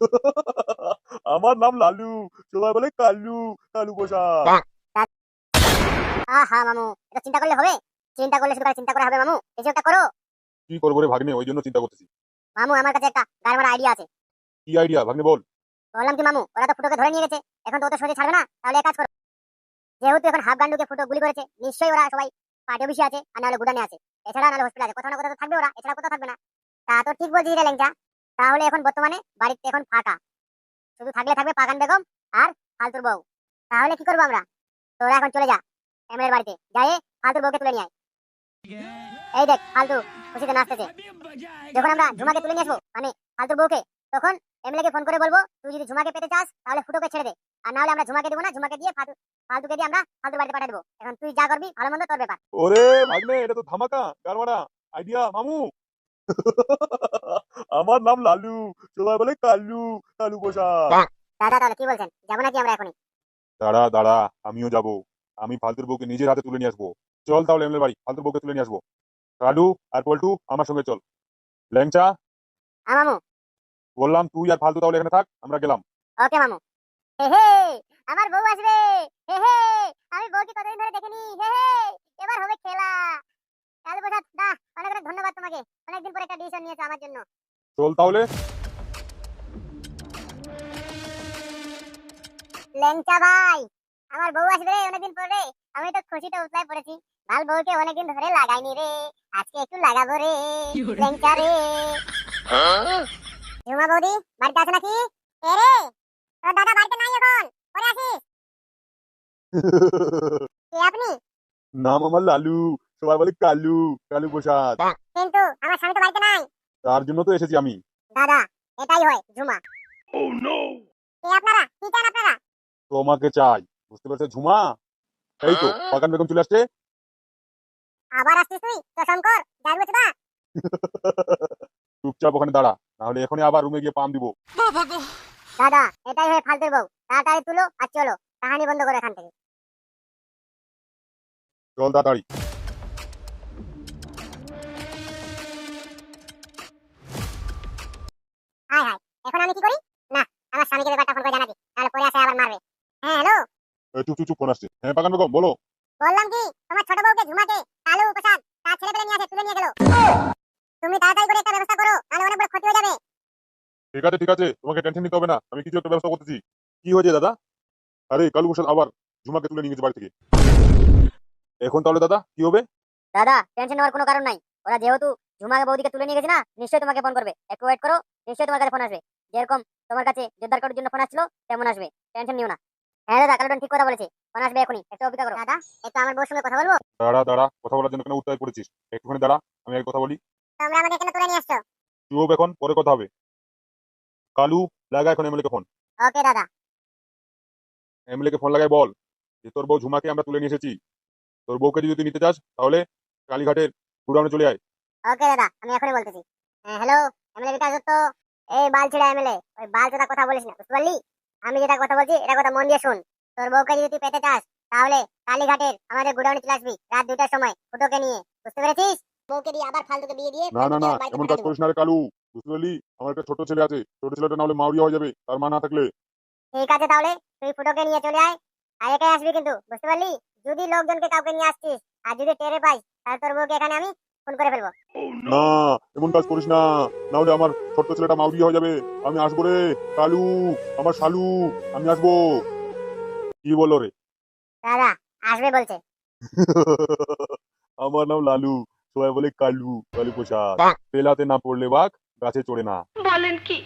আমার নাম লালু। সবাই বলে কালু কালু প্রসাদ আহা মামু এটা চিন্তা করলে হবে? চিন্তা করলে শুধু চিন্তা করে হবে মামু। কিছু একটা করো। কি করব রে ভাগ্নে? ওই জন্য চিন্তা করতেছি। মামু আমার কাছে একটা গাড়ি মারা আইডিয়া আছে। কি আইডিয়া ভাগ্নে বল। বললাম কি মামু ওরা তো ফুটোকে ধরে নিয়ে গেছে। এখন তো ওদের সহজে ছাড়বে না তাহলে এক কাজ করো। যেহেতু এখন হাফ গান্ডুকে ফুটো গুলি করেছে নিশ্চয়ই ওরা সবাই পার্টি অফিসে আছে আর নাহলে গুদানে আছে। এছাড়া নাহলে হসপিটালে আছে। কোথাও না কোথাও থাকবে ওরা এছাড়া কোথাও থাকবে না। তা তো ঠিক বলছিস রে লেংচা তাহলে এখন বর্তমানে বাড়িতে এখন ফাঁকা। শুধু থাকলে থাকবে পাকান বেগম আর ফালতুর বউ। তাহলে কি করব আমরা? তোরা এখন চলে যা এমএলএর বাড়িতে। যাই ফালতুর বউকে তুলে নিয়ে এই দেখ, ফালতু খুশিতে নাচতেছে। যখন আমরা ঝুমাকে তুলে নিয়ে আসব মানে ফালতুর বউকে, তখন এমএলএ কে ফোন করে বলব, তুই যদি ঝুমাকে পেতে চাস, তাহলে ফুটোকে ছেড়ে দে। আর না হলে আমরা ঝুমাকে দেবো না, ঝুমাকে দিয়ে ফালতু, ফালতুকে দিয়ে আমরা ফালতু বাড়িতে পাঠিয়ে দেবো। এখন তুই যা করবি, ভালো মন্দ তোর ব্যাপার। ওরে ভাগ্নে, এটা তো ধামাকা গারমারা আইডিয়া মামু। আমার নাম লালু। সবাই বলে কালু কালু প্রসাদ দাদা তাহলে কি বলছেন? যাব নাকি আমরা এখনই? দাঁড়া দাঁড়া আমিও যাব। আমি ফালতুর বউকে নিজের হাতে তুলে নিয়ে আসব। চল তাহলে এমএলএ বাড়ি ফালতুর বউকে তুলে নিয়ে আসব। কালু আর পল্টু আমার সঙ্গে চল। ল্যাংচা? মামু। বললাম তুই আর ফালতু তাহলে এখানে থাক আমরা গেলাম। ওকে মামু। হে হে আমার বউ আসবে। হে হে আমি বউকে কতদিন ধরে দেখিনি হে হে এবার হবে খেলা কালু প্রসাদ দা অনেক অনেক ধন্যবাদ তোমাকে অনেকদিন পরে আমার জন্য। চল তাহলে। লেংচা ভাই আমার বউ আসবে রে অনেকদিন পরে আমি তো খুশিতে উতলায় পড়েছি। ভালো বউকে অনেকদিন ধরে লাগাইনি রে। আজকে একটু লাগাবো রে। লেংচা রে। ঝুমা বৌদি বাড়িতে আছে নাকি? এ রে তোর দাদা বাড়িতে নাই এখন। পরে আসিস। কে আপনি? নাম আমার লালু সবাই বলে কালু কালু প্রসাদ কিন্তু আমার স্বামী তো বাড়িতে নাই তার জন্য তো এসেছি আমি। দাদা এটাই হয় ঝুমা। ও নো কে আপনারা কি চান আপনারা? তোমাকে চাই বুঝতে পারছ ঝুমা? এই তো পাকান বেগম চলে আসছে। আবার আসছিস তুই? তো শঙ্কর যাবি তো না চুপচাপ ওখানে দাঁড়া নাহলে এখনই আবার রুমে গিয়ে পাম দিব। দাদা এটাই হয় ফালতুর বউ। তাড়াতাড়ি তুলো আর চলো কাহানি বন্ধ করো এখান থেকে। চল তাড়াতাড়ি। চুপ চুপ চুপ ফোন আসছে। হ্যাঁ পাকান বেগম বলো। বললাম কি তোমার ছোট বউকে ঝুমাকে কালু প্রসাদ তার ছেলে পেলে নিয়ে আসে তুলে নিয়ে গেল। তুমি তাড়াতাড়ি করে একটা ব্যবস্থা করো নাহলে অনেক বড় ক্ষতি হয়ে যাবে। ঠিক আছে ঠিক আছে তোমাকে টেনশন নিতে হবে না আমি কিছু একটা ব্যবস্থা করতেছি। কি হয়েছে দাদা? আরে কালু প্রসাদ আবার ঝুমাকে তুলে নিয়ে গেছে বাড়ি থেকে। এখন তাহলে দাদা কি হবে? দাদা টেনশন নেওয়ার কোনো কারণ নাই। ওরা যেহেতু ঝুমাকে বৌদিকে তুলে নিয়ে গেছে না নিশ্চয়ই তোমাকে ফোন করবে। একটু ওয়েট করো নিশ্চয়ই তোমার কাছে ফোন আসবে। যেরকম তোমার কাছে জোরদার করার জন্য ফোন আসছিল তেমন আসবে। টেনশন নিও না। হ্যাঁ দাদা কালুটন ঠিক কথা বলেছে। ফোন আসবে এখনই একটু অপেক্ষা করো। দাদা একটু আমার বউর সঙ্গে কথা বলব? দাঁড়া দাঁড়া কথা বলার জন্য কেন উত্তর একটুখানি দাঁড়া আমি এক কথা বলি। তোমরা আমাকে এখানে তুলে নিয়ে আসছো? চুপ এখন পরে কথা হবে। কালু লাগা এখন এমএলএ কে ফোন। ওকে দাদা। এমএলএ কে ফোন লাগাই বল যে তোর বউ ঝুমাকে আমরা তুলে নিয়ে এসেছি। তোর বউকে যদি তুই নিতে চাস তাহলে কালীঘাটের গুডাউনে চলে আয়। ওকে দাদা আমি এখনই বলতেছি। হ্যাঁ হ্যালো এমএলএ বিকাশ দত্ত? এই বাল ছেড়া এমএলএ ওই বাল কথা বলিস না বুঝতে পারলি? আমি যেটা কথা বলছি এটা কথা মন দিয়ে শুন। তোর বউকে যদি তুই পেতে চাস তাহলে কালীঘাটের আমাদের গুডাউনে চলে আসবি রাত দুটার সময় ফুটোকে নিয়ে। বুঝতে পেরেছিস? বউকে দিয়ে আবার ফালতুকে বিয়ে দিয়ে না না না এমন কাজ করিস না রে কালু। বুঝতে পারলি? আমার একটা ছোট ছেলে আছে ছোট ছেলেটা না হলে মাউরিয়া হয়ে যাবে তার মা না থাকলে। ঠিক আছে তাহলে তুই ফুটোকে নিয়ে চলে আয় আর একাই আসবি কিন্তু বুঝতে পারলি? যদি লোকজনকে কাউকে নিয়ে আসছিস আর যদি টেরে পাই তাহলে তোর বউকে এখানে আমি ফোন করে ফেলব। না এমন কাজ করিস না। না হলে আমার ছোট্ট ছেলেটা মাউরি হয়ে যাবে। আমি আসব রে কালু আমার শালু আমি আসব। কি বলো রে? দাদা আসবে বলছে। আমার নাম লালু সবাই বলে কালু কালু পোশাক পেলাতে না পড়লে বাঘ গাছে চড়ে না। বলেন কি?